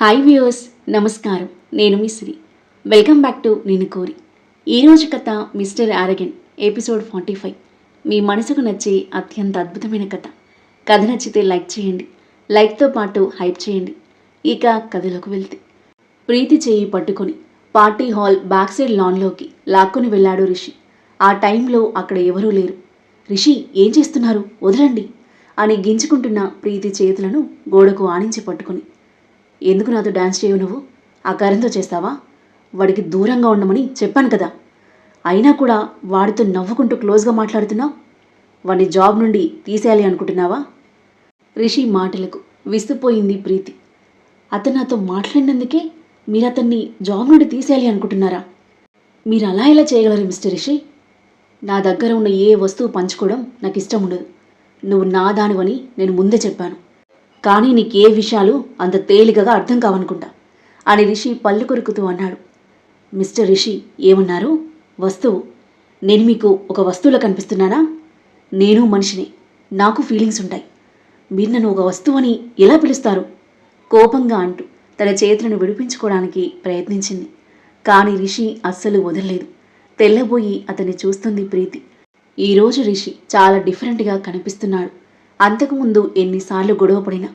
Hi viewers నమస్కారం. నేను me welcome back to నేను కోరి. ఈరోజు కథ మిస్టర్ ఆరగెన్ ఎపిసోడ్ ఫార్టీ ఫైవ్. మీ మనసుకు నచ్చే అత్యంత అద్భుతమైన కథ. కథ నచ్చితే లైక్ చేయండి. లైక్తో పాటు హైప్ చేయండి. ఇక కథలోకి వెళ్తే. ప్రీతి చేయి పట్టుకొని పార్టీ హాల్ బ్యాక్ సైడ్ లాన్లోకి లాక్కొని వెళ్ళాడు రిషి. ఆ టైంలో అక్కడ ఎవరూ లేరు. రిషి ఏం చేస్తున్నారు? వదలండి అని గింజుకుంటున్న ప్రీతి చేతులను గోడకు ఆనించి పట్టుకుని ఎందుకు నాతో డాన్స్ చేయవు నువ్వు? ఆ కరెంతో చేస్తావా? వాడికి దూరంగా ఉండమని చెప్పాను కదా. అయినా కూడా వాడితో నవ్వుకుంటూ క్లోజ్గా మాట్లాడుతున్నావు? వాడిని జాబ్ నుండి తీసేయాలి అనుకుంటున్నావా? రిషి మాటలకు విసిపోయింది ప్రీతి. అతను నాతో మాట్లాడినందుకే మీరు అతన్ని జాబ్ నుండి తీసేయాలి అనుకుంటున్నారా? మీరు అలా ఎలా చేయగలరు మిస్టర్ రిషి? నా దగ్గర ఉన్న ఏ వస్తువు పంచుకోవడం నాకు ఇష్టం ఉండదు. నువ్వు నా దానివని నేను ముందే చెప్పాను. కానీ నీకు ఏ విషయాలు అంత తేలికగా అర్థం కావనుకుంటా అని రిషి పళ్ళు కొరుకుతూ అన్నాడు. మిస్టర్ రిషి ఏమన్నారు? వస్తువు. నేను మీకు ఒక వస్తువులో కనిపిస్తున్నానా? నేను మనిషిని. నాకు ఫీలింగ్స్ ఉంటాయి. మీరు నన్ను ఒక వస్తువని ఎలా పిలుస్తారు? కోపంగా అంటూ తన చేతులను విడిపించుకోవడానికి ప్రయత్నించింది. కానీ రిషి అస్సలు వదలలేదు. తెల్లబోయి అతన్ని చూస్తుంది ప్రీతి. ఈరోజు రిషి చాలా డిఫరెంట్గా కనిపిస్తున్నాడు. అంతకుముందు ఎన్నిసార్లు గొడవపడినా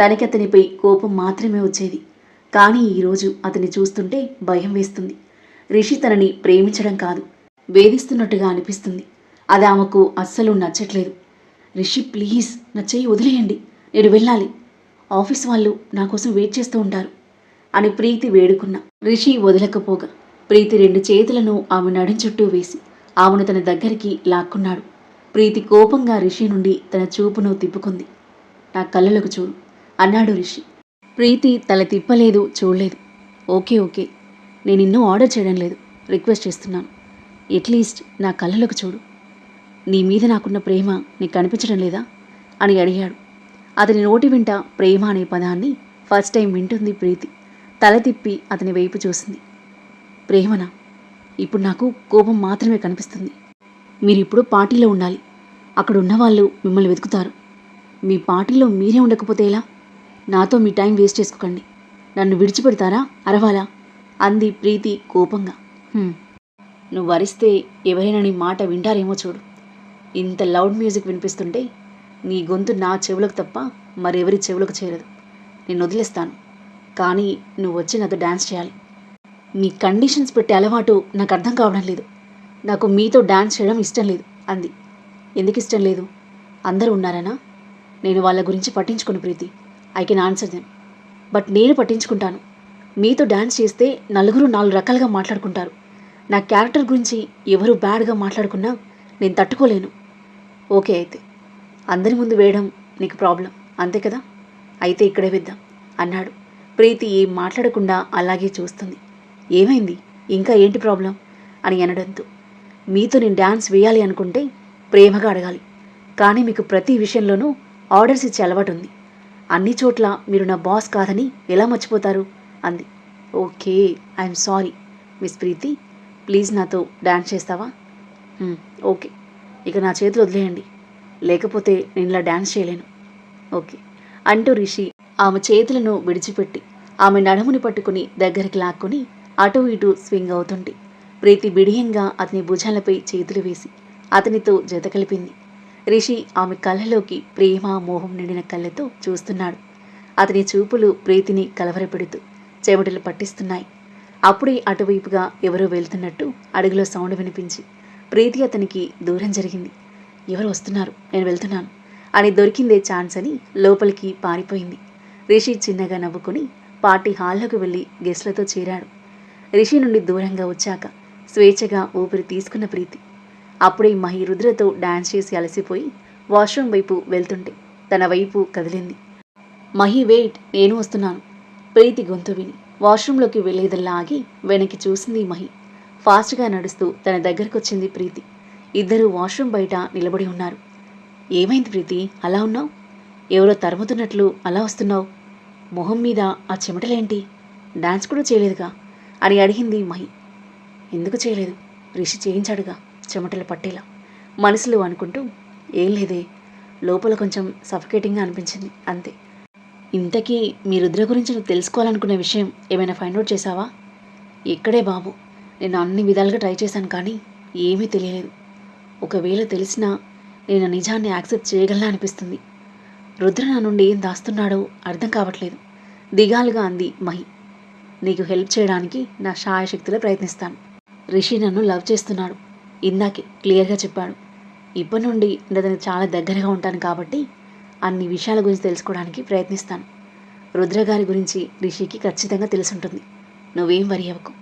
తనకి అతనిపై కోపం మాత్రమే వచ్చేది. కానీ ఈరోజు అతన్ని చూస్తుంటే భయం వేస్తుంది. రిషి తనని ప్రేమించడం కాదు వేధిస్తున్నట్టుగా అనిపిస్తుంది. అది ఆమెకు అస్సలు నచ్చట్లేదు. రిషి ప్లీజ్ నా వదిలేయండి. నేను వెళ్ళాలి. ఆఫీస్ వాళ్ళు నా కోసం వెయిట్ చేస్తూ ఉంటారు అని ప్రీతి వేడుకున్న. రిషి వదలకపోగా ప్రీతి రెండు చేతులను ఆమె నడుం చుట్టూ వేసి ఆమెను తన దగ్గరికి లాక్కున్నాడు. ప్రీతి కోపంగా రిషి నుండి తన చూపును తిప్పుకుంది. నా కళ్ళలకు చూడు. అన్నాడు రిషి. ప్రీతి తల తిప్పలేదు చూడలేదు. Okay okay. నేను ఇన్నో ఆర్డర్ చేయడం లేదు. రిక్వెస్ట్ చేస్తున్నాను. అట్లీస్ట్ నా కళ్ళలకు చూడు. నీ మీద నాకున్న ప్రేమ నీకు కనిపించడం లేదా? అని అడిగాడు. అతని నోటి వింట ప్రేమ అనే పదాన్ని ఫస్ట్ టైం వింటుంది ప్రీతి. తల తిప్పి అతని వైపు చూసింది. ప్రేమనా? ఇప్పుడు నాకు కోపం మాత్రమే కనిపిస్తుంది. మీరిప్పుడు పార్టీలో ఉండాలి. అక్కడ ఉన్నవాళ్ళు మిమ్మల్ని వెతుకుతారు. మీ పార్టీలో మీరే ఉండకపోతే ఎలా? నాతో మీ టైం వేస్ట్ చేసుకోకండి. నన్ను విడిచిపెడతారా? అరవాలా? అంది ప్రీతి కోపంగా. నువ్వు వరిస్తే ఎవరైనా నీ మాట వింటారేమో చూడు. ఇంత లౌడ్ మ్యూజిక్ వినిపిస్తుంటే నీ గొంతు నా చెవులకు తప్ప మరెవరి చెవులకు చేరదు. నేను వదిలేస్తాను. కానీ నువ్వు వచ్చి నాతో డ్యాన్స్ చేయాలి. మీ కండిషన్స్ పెట్టే అలవాటు నాకు అర్థం కావడం లేదు. నాకు మీతో డ్యాన్స్ చేయడం ఇష్టం లేదు అంది. ఎందుకు ఇష్టం లేదు? అందరూ ఉన్నారనా? నేను వాళ్ళ గురించి పట్టించుకుని Preethi. I can answer them. But నేను పట్టించుకుంటాను. మీతో డ్యాన్స్ చేస్తే నలుగురు నాలుగు రకాలుగా మాట్లాడుకుంటారు. నా క్యారెక్టర్ గురించి ఎవరు బ్యాడ్గా మాట్లాడుకున్నా నేను తట్టుకోలేను. ఓకే అయితే. అందరి ముందు వేయడం నీకు ప్రాబ్లం. అంతే కదా? అయితే ఇక్కడే వేద్దాం. అన్నాడు. ప్రీతి ఏం మాట్లాడకుండా అలాగే చూస్తుంది. ఏమైంది? ఇంకా ఏంటి ప్రాబ్లం? అని అనడంతో. మీతో నేను డ్యాన్స్ వేయాలి అనుకుంటే ప్రేమగా అడగాలి. కానీ మీకు ప్రతి విషయంలోనూ ఆర్డర్స్ ఇచ్చే అలవాటు ఉంది. అన్ని చోట్ల మీరు నా బాస్ కాదని ఎలా మర్చిపోతారు? అంది. Okay I'm sorry. Miss Preethi please నాతో డ్యాన్స్ చేస్తావా? ఓకే. ఇక నా చేతులు వదిలేయండి. లేకపోతే నేను ఇలా డ్యాన్స్ చేయలేను. ఓకే. అంటూ రిషి ఆమె చేతులను విడిచిపెట్టి ఆమె నడుముని పట్టుకుని దగ్గరికి లాక్కొని అటు ఇటు స్వింగ్ అవుతుంటే ప్రీతి బిడియంగా అతని భుజాలపై చేతులు వేసి అతనితో జత కలిపింది. రిషి ఆమె కళ్ళలోకి ప్రేమ మోహం నిండిన కళ్ళతో చూస్తున్నాడు. అతని చూపులు ప్రీతిని కలవరపెడుతూ చెమటలు పట్టిస్తున్నాయి. అప్పుడే అటువైపుగా ఎవరో వెళ్తున్నట్టు అడుగులో సౌండ్ వినిపించి ప్రీతి అతనికి దూరం జరిగింది. ఎవరు వస్తున్నారు? నేను వెళ్తున్నాను అని దొరికిందే ఛాన్స్ అని లోపలికి పారిపోయింది. రిషి చిన్నగా నవ్వుకుని పార్టీ హాల్లోకి వెళ్ళి గెస్ట్లతో చేరాడు. రిషి నుండి దూరంగా వచ్చాక స్వేచ్ఛగా ఊపిరి తీసుకున్న ప్రీతి అప్పుడే మహి రుద్రతో డాన్స్ చేసి అలసిపోయి వాష్రూమ్ వైపు వెళ్తుంటే తన వైపు కదిలింది. మహి వెయిట్ నేను వస్తున్నాను. ప్రీతి గొంతు విని వాష్రూంలోకి వెళ్ళేదల్లా ఆగి వెనక్కి చూసింది మహి. ఫాస్ట్గా నడుస్తూ తన దగ్గరకు వచ్చింది ప్రీతి. ఇద్దరు వాష్రూమ్ బయట నిలబడి ఉన్నారు. ఏమైంది ప్రీతి? అలా ఉన్నావు? ఎవరో తరుముతున్నట్లు అలా వస్తున్నావు? మొహం మీద ఆ చెమటలేంటి? డాన్స్ కూడా చేయలేదుగా? అని అడిగింది మహి. ఎందుకు చేయలేదు? రిషి చేయించాడుగా. చెమటలు పట్టేలా మనసులో అనుకుంటూ ఏం లేదే లోపల కొంచెం సఫకేటింగ్గా అనిపించింది అంతే. ఇంతకీ మీ రుద్ర గురించి నువ్వు తెలుసుకోవాలనుకున్న విషయం ఏమైనా ఫైండ్ అవుట్ చేశావా? ఇక్కడే బాబు నేను అన్ని విధాలుగా ట్రై చేశాను కానీ ఏమీ తెలియలేదు. ఒకవేళ తెలిసినా నేను నిజాన్ని యాక్సెప్ట్ చేయగలనా అనిపిస్తుంది. రుద్ర నా నుండి ఏం దాస్తున్నాడో అర్థం కావట్లేదు. దిగాలుగా అంది మహి. నీకు హెల్ప్ చేయడానికి నా శాయశక్తిలో ప్రయత్నిస్తాను. రిషి నన్ను లవ్ చేస్తున్నాడు. ఇందాకే క్లియర్గా చెప్పాడు. ఇప్పటి నుండి నేను అతనికి చాలా దగ్గరగా ఉంటాను కాబట్టి అన్ని విషయాల గురించి తెలుసుకోవడానికి ప్రయత్నిస్తాను. రుద్ర గారి గురించి రిషికి ఖచ్చితంగా తెలుసుంటుంది. నువ్వేం వరి అవ్వకు.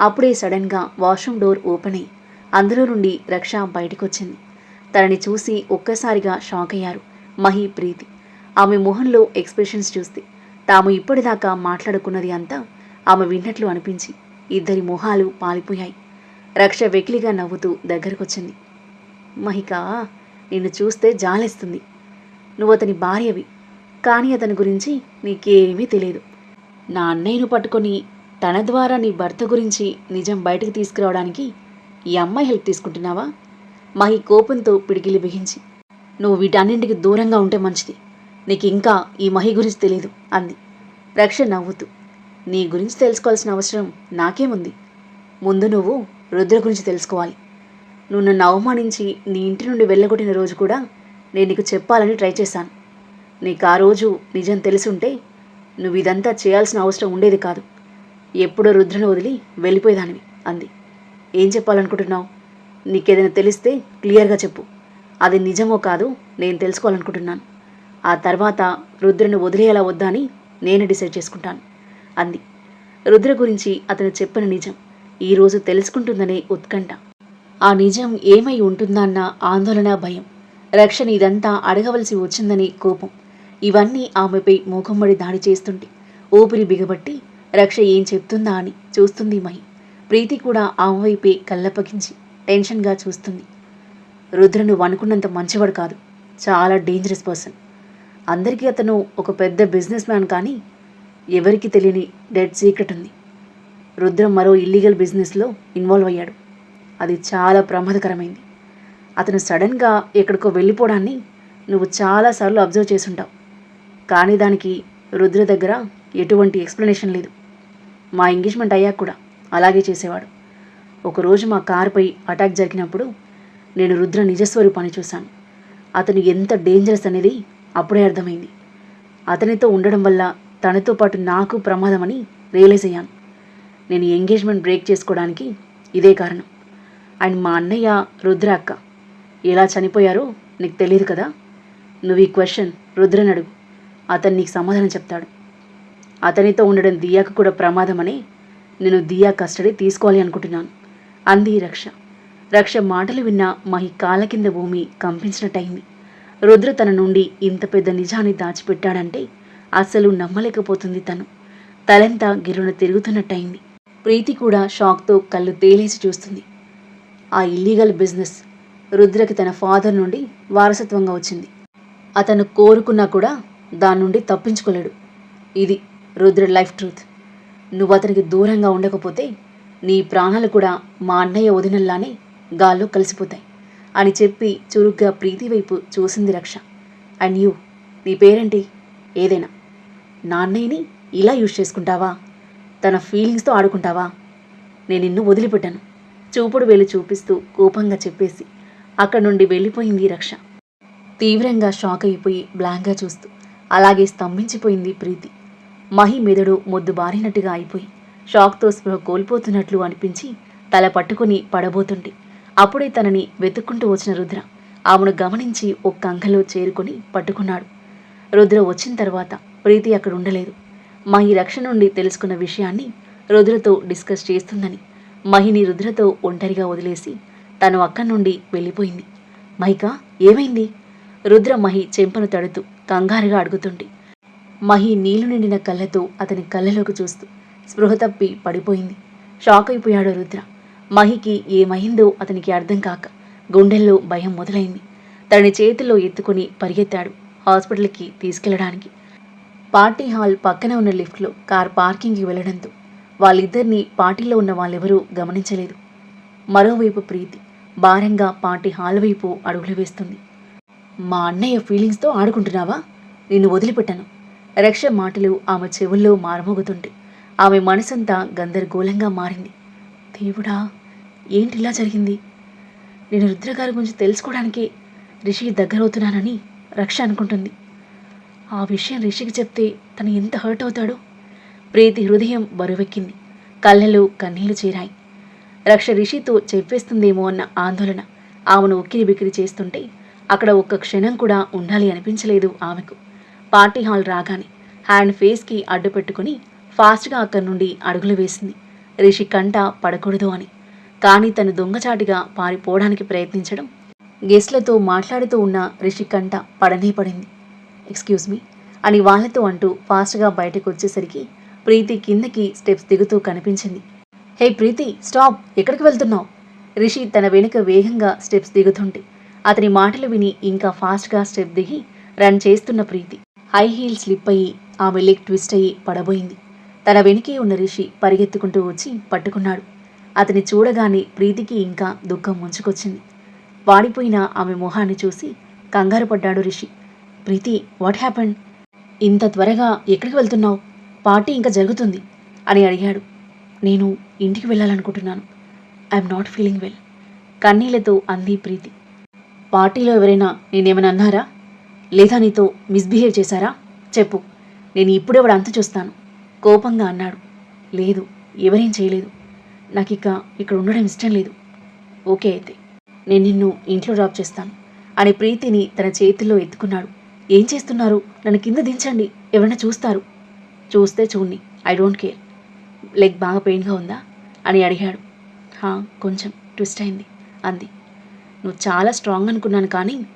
అప్పుడే సడన్గా వాష్రూమ్ డోర్ ఓపెన్ అయ్యి అందులో నుండి రక్ష బయటకు వచ్చింది తనని చూసి ఒక్కసారిగా షాక్ అయ్యారు మహి ప్రీతి. ఆమె మొహంలో ఎక్స్ప్రెషన్స్ చూస్తే తాము ఇప్పటిదాకా మాట్లాడుకున్నది అంతా ఆమె విన్నట్లు అనిపించి ఇద్దరి మొహాలు పాలిపోయాయి. రక్ష వెకిలిగా నవ్వుతూ దగ్గరకొచ్చింది. మహిక నిన్ను చూస్తే జాలేస్తుంది. నువ్వు అతని భార్యవి కానీ అతని గురించి నీకేమీ తెలియదు. నా అన్నయ్యను పట్టుకొని తన ద్వారా నీ భర్త గురించి నిజం బయటకు తీసుకురావడానికి ఈ అమ్మాయి హెల్ప్ తీసుకుంటున్నావా? మహి కోపంతో పిడికిలి బిగించి నువ్వు వీటన్నింటికి దూరంగా ఉంటే మంచిది. నీకు ఇంకా ఈ మహి గురించి తెలియదు అంది. రక్ష నవ్వుతూ నీ గురించి తెలుసుకోవాల్సిన అవసరం నాకేముంది? ముందు నువ్వు రుద్ర గురించి తెలుసుకోవాలి. నువ్వు నన్ను అవమానించి నీ ఇంటి నుండి వెళ్ళగొట్టిన రోజు కూడా నేను నీకు చెప్పాలని ట్రై చేశాను. నీకు ఆ రోజు నిజం తెలుసుంటే నువ్వు ఇదంతా చేయాల్సిన అవసరం ఉండేది కాదు. ఎప్పుడో రుద్రను వదిలి వెళ్ళిపోయేదానివి అంది. ఏం చెప్పాలనుకుంటున్నావు? నీకేదైనా తెలిస్తే క్లియర్గా చెప్పు. అది నిజమో కాదు నేను తెలుసుకోవాలనుకుంటున్నాను. ఆ తర్వాత రుద్రను వదిలేయాలా వద్దా అని నేను డిసైడ్ చేసుకుంటాను అంది. రుద్ర గురించి అతను చెప్పిన నిజం ఈరోజు తెలుసుకుంటుందనే ఉత్కంఠ. ఆ నిజం ఏమై ఉంటుందన్న ఆందోళన భయం. రక్షణ ఇదంతా అడగవలసి వచ్చిందనే కోపం. ఇవన్నీ ఆమెపై మూకమ్మడి దాడి చేస్తుంటే ఊపిరి బిగబట్టి రక్ష ఏం చెప్తుందా అని చూస్తుంది మహి. ప్రీతి కూడా ఆమె వైపే కళ్ళప్పగించి టెన్షన్గా చూస్తుంది. రుద్రను అనుకున్నంత మంచివాడు కాదు. చాలా డేంజరస్ పర్సన్ అందరికీ అతను ఒక పెద్ద బిజినెస్ మ్యాన్ కానీ ఎవరికి తెలియని డెడ్ సీక్రెట్ ఉంది. రుద్రం మరో ఇల్లీగల్ బిజినెస్లో ఇన్వాల్వ్ అయ్యాడు. అది చాలా ప్రమాదకరమైంది. అతను సడన్గా ఎక్కడికో వెళ్ళిపోవడాన్ని నువ్వు చాలాసార్లు అబ్జర్వ్ చేసుంటావు కానీ దానికి రుద్ర దగ్గర ఎటువంటి ఎక్స్ప్లెనేషన్ లేదు. మా ఎంగేజ్మెంట్ అయ్యాక కూడా అలాగే చేసేవాడు. ఒకరోజు మా కారుపై అటాక్ జరిగినప్పుడు నేను రుద్ర నిజస్వరూపాన్ని చూశాను. అతను ఎంత డేంజరస్ అనేది అప్పుడే అర్థమైంది. అతనితో ఉండడం వల్ల తనతో పాటు నాకు ప్రమాదమని రియలైజ్ అయ్యాను. నేను ఎంగేజ్మెంట్ బ్రేక్ చేసుకోవడానికి ఇదే కారణం. అండ్ మా అన్నయ్య రుద్ర అక్క ఎలా చనిపోయారో నీకు తెలియదు కదా? నువ్వు ఈ క్వశ్చన్ రుద్రని అడుగు. అతను నీకు సమాధానం చెప్తాడు. అతనితో ఉండడం దియాకు కూడా ప్రమాదమని నేను దియా కస్టడీ తీసుకోవాలి అనుకుంటున్నాను. అంది రక్ష. రక్ష మాటలు విన్న మహి కాళ్ళ కింద భూమి కంపించినట్టయింది. రుద్ర తన నుండి ఇంత పెద్ద నిజాన్ని దాచిపెట్టాడంటే అసలు నమ్మలేకపోతుంది తను. తలంతా గిరున తిరుగుతున్నట్టయింది. ప్రీతి కూడా షాక్తో కళ్ళు తేలేసి చూస్తుంది. ఆ ఇల్లీగల్ బిజినెస్ రుద్రకి తన ఫాదర్ నుండి వారసత్వంగా వచ్చింది. అతను కోరుకున్నా కూడా దాని నుండి తప్పించుకోలేడు. ఇది రుద్ర లైఫ్ ట్రూత్. నువ్వు అతనికి దూరంగా ఉండకపోతే నీ ప్రాణాలు కూడా మా అన్నయ్య వదినల్లానే గాల్లో కలిసిపోతాయి అని చెప్పి చురుగ్గా ప్రీతి వైపు చూసింది రక్ష. అండ్ యూ నీ పేరేంటి? ఏదైనా. నా అన్నయ్యని ఇలా యూజ్ చేసుకుంటావా? తన ఫీలింగ్స్తో ఆడుకుంటావా? నేను నిన్ను వదిలిపెట్టాను. చూపుడు వేలు చూపిస్తూ కోపంగా చెప్పేసి అక్కడి నుండి వెళ్ళిపోయింది రక్ష. తీవ్రంగా షాక్ అయిపోయి బ్లాంక్గా చూస్తూ అలాగే స్తంభించిపోయింది ప్రీతి. మహి మెదడు మొద్దు బారినట్టుగా అయిపోయి షాక్తో స్పృహ కోల్పోతున్నట్లు అనిపించి తల పట్టుకుని పడబోతుంటే అప్పుడే తనని వెతుక్కుంటూ వచ్చిన రుద్ర ఆమెను గమనించి ఒక అంకలో చేరుకొని పట్టుకున్నాడు. రుద్ర వచ్చిన తర్వాత ప్రీతి అక్కడ ఉండలేదు. మహి రక్ష నుండి తెలుసుకున్న విషయాన్ని రుద్రతో డిస్కస్ చేస్తుందని మహిని రుద్రతో ఒంటరిగా వదిలేసి తను అక్కడి నుండి వెళ్ళిపోయింది. మహిక ఏమైంది? రుద్ర మహి చెంపను తడుతూ కంగారుగా అడుగుతుంది మహి నీళ్ళు నిండిన కళ్ళతో అతని కళ్ళలోకి చూస్తూ స్పృహ తప్పి పడిపోయింది. షాక్ అయిపోయాడు రుద్ర. మహికి ఏమైందో అతనికి అర్థం కాక గుండెల్లో భయం మొదలైంది. తన చేతిలో ఎత్తుకుని పరిగెత్తాడు హాస్పిటల్కి తీసుకెళ్ళడానికి. పార్టీ హాల్ పక్కన ఉన్న లిఫ్ట్లో కార్ పార్కింగ్కి వెళ్ళడంతో వాళ్ళిద్దరినీ పార్టీలో ఉన్న వాళ్ళెవరూ గమనించలేదు. మరోవైపు ప్రీతి భారంగా పార్టీ హాల్ వైపు అడుగులు వేస్తుంది. మా అన్నయ్య ఫీలింగ్స్తో ఆడుకుంటున్నావా? నిన్ను వదిలిపెట్టాను. రక్ష మాటలు ఆమె చెవుల్లో మారమోగుతుంటే ఆమె మనసంతా గందరగోళంగా మారింది. దేవుడా ఏంటి ఇలా జరిగింది? నేను రుద్రగారి గురించి తెలుసుకోవడానికే రిషి దగ్గరవుతున్నానని రక్ష అనుకుంటుంది. ఆ విషయం రిషికి చెప్తే తను ఎంత హర్ట్ అవుతాడో. ప్రీతి హృదయం బరువెక్కింది. కళ్ళలో కన్నీళ్ళు చేరాయి. రక్ష రిషితో చెప్పేస్తుందేమో అన్న ఆందోళన ఆమెను ఉక్కిరి బిక్కిరి చేస్తుంటే అక్కడ ఒక్క క్షణం కూడా ఉండాలి అనిపించలేదు ఆమెకు. పార్టీ హాల్ రాగానే హ్యాండ్ ఫేస్కి అడ్డు పెట్టుకుని ఫాస్ట్గా అక్కడి నుండి అడుగులు వేసింది. రిషి కంట పడకూడదు అని. కానీ తను దొంగచాటిగా పారిపోవడానికి ప్రయత్నించడం గెస్ట్లతో మాట్లాడుతూ ఉన్న రిషి కంట పడనే పడింది. ఎక్స్క్యూజ్ మీ అని వాళ్ళతో అంటూ ఫాస్ట్గా బయటకు వచ్చేసరికి ప్రీతి కిందకి స్టెప్స్ దిగుతూ కనిపించింది. Hey Preethi stop! ఎక్కడికి వెళ్తున్నావు? రిషి తన వెనుక వేగంగా స్టెప్స్ దిగుతుంటే అతని మాటలు విని ఇంకా ఫాస్ట్గా స్టెప్ దిగి రన్ చేస్తున్న ప్రీతి హై హీల్ స్లిప్ అయ్యి ఆమె లెగ్ ట్విస్ట్ అయ్యి పడబోయింది. తన వెనుకే ఉన్న రిషి పరిగెత్తుకుంటూ వచ్చి పట్టుకున్నాడు. అతని చూడగానే ప్రీతికి ఇంకా దుఃఖం ముంచుకొచ్చింది. వాడిపోయిన ఆమె మొహాన్ని చూసి కంగారు పడ్డాడు రిషి. ప్రీతి వాట్ హ్యాపన్ ఇంత త్వరగా ఎక్కడికి వెళ్తున్నావు? పార్టీ ఇంకా జరుగుతుంది అని అడిగాడు. నేను ఇంటికి వెళ్ళాలనుకుంటున్నాను. ఐఎమ్ నాట్ ఫీలింగ్ వెల్ కన్నీళ్ళతో అంది ప్రీతి. పార్టీలో ఎవరైనా నేనేమైనా అన్నారా? లేదా నీతో మిస్బిహేవ్ చేశారా? చెప్పు నేను ఇప్పుడే వాడు అంత చూస్తాను కోపంగా అన్నాడు. లేదు ఎవరేం చేయలేదు. నాకు ఇక ఇక్కడ ఉండడం ఇష్టం లేదు. ఓకే అయితే నేను నిన్ను ఇంట్లో డ్రాప్ చేస్తాను అని ప్రీతిని తన చేతిలో ఎత్తుకున్నాడు. ఏం చేస్తున్నారు? నన్ను కింద దించండి. ఎవరైనా చూస్తారు? చూస్తే చూడండి. I don't care. లెగ్ బాగా పెయిన్గా ఉందా? అని అడిగాడు. హా కొంచెం ట్విస్ట్ అయింది. అంది. నువ్వు చాలా స్ట్రాంగ్ అనుకున్నాను కానీ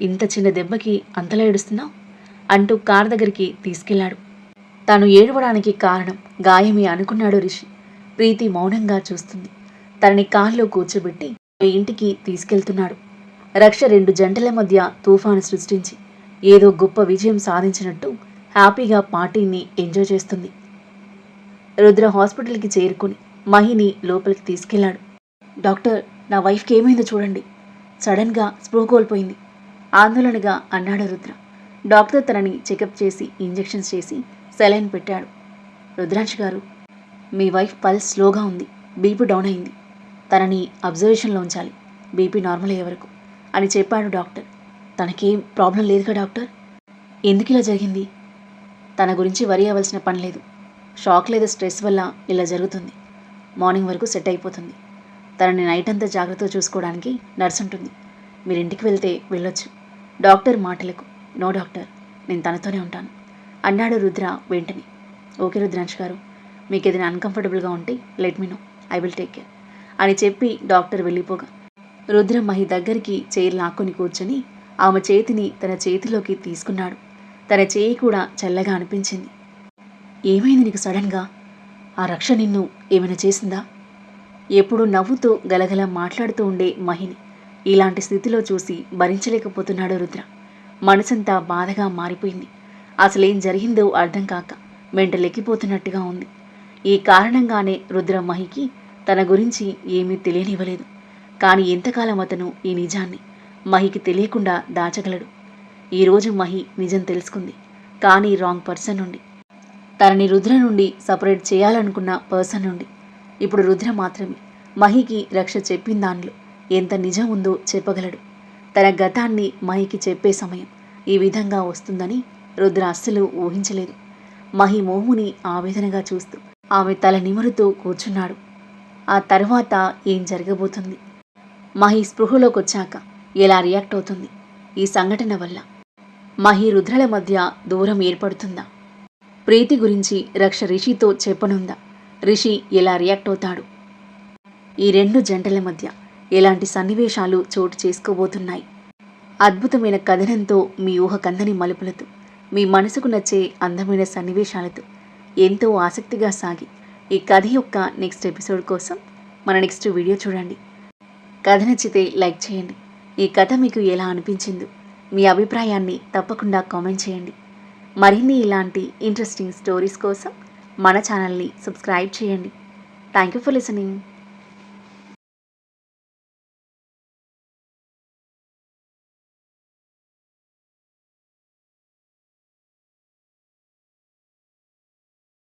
ఇంత చిన్న దెబ్బకి అంతలా ఏడుస్తున్నావు? అంటూ కార్ దగ్గరికి తీసుకెళ్ళాడు తాను ఏడవడానికి కారణం గాయమే అనుకున్నాడు రిషి. ప్రీతి మౌనంగా చూస్తుంది. తనని కారులో కూర్చోబెట్టి ఇంటికి తీసుకెళ్తున్నాడు. రక్ష రెండు జంటల మధ్య తుఫాను సృష్టించి ఏదో గొప్ప విజయం సాధించినట్టు హ్యాపీగా పార్టీని ఎంజాయ్ చేస్తుంది. రుద్ర హాస్పిటల్కి చేరుకుని మహిని లోపలికి తీసుకెళ్ళాడు డాక్టర్ నా వైఫ్కి ఏమైందో చూడండి. సడన్గా స్పృహ కోల్పోయింది. ఆందోళనగా అన్నాడు రుద్ర. డాక్టర్ తనని చెకప్ చేసి ఇంజెక్షన్స్ చేసి సెలైన్ పెట్టాడు. రుద్రాంశ్ గారు మీ వైఫ్ పల్స్ స్లోగా ఉంది. బీపీ డౌన్ అయింది. తనని అబ్జర్వేషన్లో ఉంచాలి. బీపీ నార్మల్ అయ్యే వరకు అని చెప్పాడు డాక్టర్. తనకేం ప్రాబ్లం లేదుగా డాక్టర్? ఎందుకు ఇలా జరిగింది? తన గురించి వరి అవ్వాల్సిన పని లేదు. షాక్ లేదా స్ట్రెస్ వల్ల ఇలా జరుగుతుంది. మార్నింగ్ వరకు సెట్ అయిపోతుంది. తనని నైట్ అంతా జాగ్రత్తగా చూసుకోవడానికి నర్స్ ఉంటుంది. మీరు ఇంటికి వెళ్తే వెళ్ళొచ్చు. డాక్టర్ మాటలకు నో డాక్టర్ నేను తనతోనే ఉంటాను అన్నాడు రుద్ర వెంటనే. ఓకే రుద్రాంశ్ గారు మీకు ఏదైనా అన్కంఫర్టబుల్గా ఉంటే let me know I will take care అని చెప్పి డాక్టర్ వెళ్ళిపోగా. రుద్ర మహి దగ్గరికి చైర్ లాక్కొని కూర్చొని ఆమె చేతిని తన చేతిలోకి తీసుకున్నాడు. తన చేయి కూడా చల్లగా అనిపించింది. ఏమైంది నీకు సడన్గా? ఆ రక్ష నిన్ను ఏమైనా చేసిందా? ఎప్పుడు నవ్వుతూ గలగల మాట్లాడుతూ ఉండే మహిని ఇలాంటి స్థితిలో చూసి భరించలేకపోతున్నాడు రుద్ర. మనసంతా బాధగా మారిపోయింది. అసలేం జరిగిందో అర్థం కాక మెంటలెక్కిపోతున్నట్టుగా ఉంది. ఈ కారణంగానే రుద్ర మహికి తన గురించి ఏమీ తెలియనివ్వలేదు. కానీ ఎంతకాలం అతను ఈ నిజాన్ని మహికి తెలియకుండా దాచగలడు. ఈరోజు మహి నిజం తెలుసుకుంది. కానీ రాంగ్ పర్సన్ నుండి. తనని రుద్ర నుండి సపరేట్ చేయాలనుకున్న పర్సన్ నుండి. ఇప్పుడు రుద్ర మాత్రమే. మహికి రక్ష చెప్పిన దానిలో ఎంత నిజం ఉందో చెప్పగలడు. తన గతాన్ని మహికి చెప్పే సమయం ఈ విధంగా వస్తుందని రుద్ర అస్సలు ఊహించలేదు. మహి మోముని ఆవేదనగా చూస్తూ ఆమె తల నిమురుతూ కూర్చున్నాడు. ఆ తర్వాత ఏం జరగబోతుంది? మహి స్పృహలోకొచ్చాక ఎలా రియాక్ట్ అవుతుంది. ఈ సంఘటన వల్ల మహి రుద్రల మధ్య దూరం ఏర్పడుతుందా? ప్రీతి గురించి రక్ష రిషితో చెప్పనుందా? రిషి ఎలా రియాక్ట్ అవుతాడు? ఈ రెండు జంటల మధ్య ఎలాంటి సన్నివేశాలు చోటు చేసుకోబోతున్నాయి? అద్భుతమైన కథనంతో మీ ఊహ కందని మలుపులతో మీ మనసుకు నచ్చే అందమైన సన్నివేశాలతో ఎంతో ఆసక్తిగా సాగి ఈ కథ యొక్క నెక్స్ట్ ఎపిసోడ్ కోసం మన నెక్స్ట్ వీడియో చూడండి. కథ నచ్చితే లైక్ చేయండి. ఈ కథ మీకు ఎలా అనిపించిందో మీ అభిప్రాయాన్ని తప్పకుండా కామెంట్ చేయండి. మరిన్ని ఇలాంటి ఇంట్రెస్టింగ్ స్టోరీస్ కోసం మన ఛానల్ని సబ్స్క్రైబ్ చేయండి. Thank you for listening